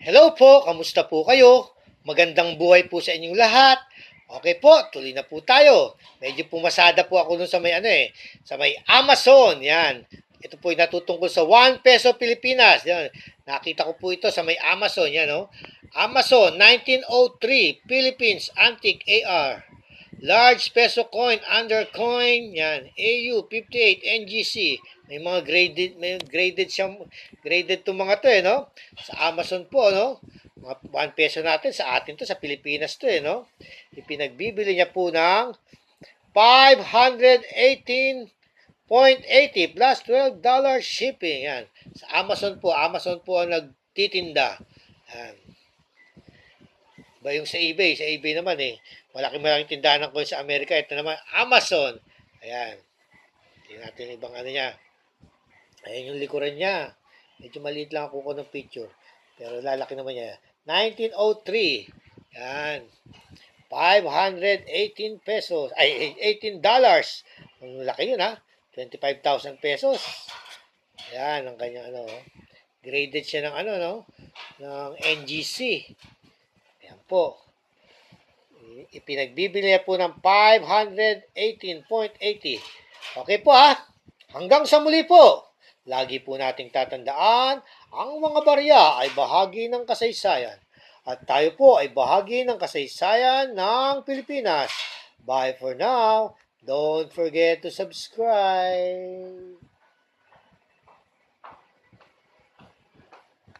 Hello po, kamusta po kayo? Magandang buhay po sa inyong lahat. Okay po, tuloy na po tayo. Medyo pumasada po ako dun sa may ano eh, sa may Amazon, yan. Ito po ay natutungkol sa 1 peso Pilipinas. Yan. Nakita ko po ito sa may Amazon, yan oh. Amazon 1903 Philippines Antique AR. Large peso coin under coin, yan. AU 58 NGC. May mga graded, may graded siyang, graded to mga to eh, no? Sa Amazon po, no? Mga 1 peso natin, sa atin to, sa Pilipinas to eh, no? Ipinagbibili niya po ng 518 0.80 plus $12 shipping. Yan. Sa Amazon po, Amazon po ang nagtitinda. Yan. Ba yung sa eBay, sa eBay naman eh. Malaki malaking tindahan ng coin sa Amerika. Ito naman, Amazon. Ayan. Tingnan natin yung ibang ano niya. Ayan yung likuran niya. Medyo maliit lang ako ko ng picture. Pero lalaki naman niya. 1903. Yan. 518 pesos. Ay, 18 dollars. Ang laki yun ha. 25,000 pesos. Ayan, ang kanyang ano. oh. Graded siya ng ano, no? Ng NGC. Po. Ipinagbibili po ng 518.80. Okay po ha. Hanggang sa muli po. Lagi po nating tatandaan, ang mga barya ay bahagi ng kasaysayan. At tayo po ay bahagi ng kasaysayan ng Pilipinas. Bye for now. Don't forget to subscribe.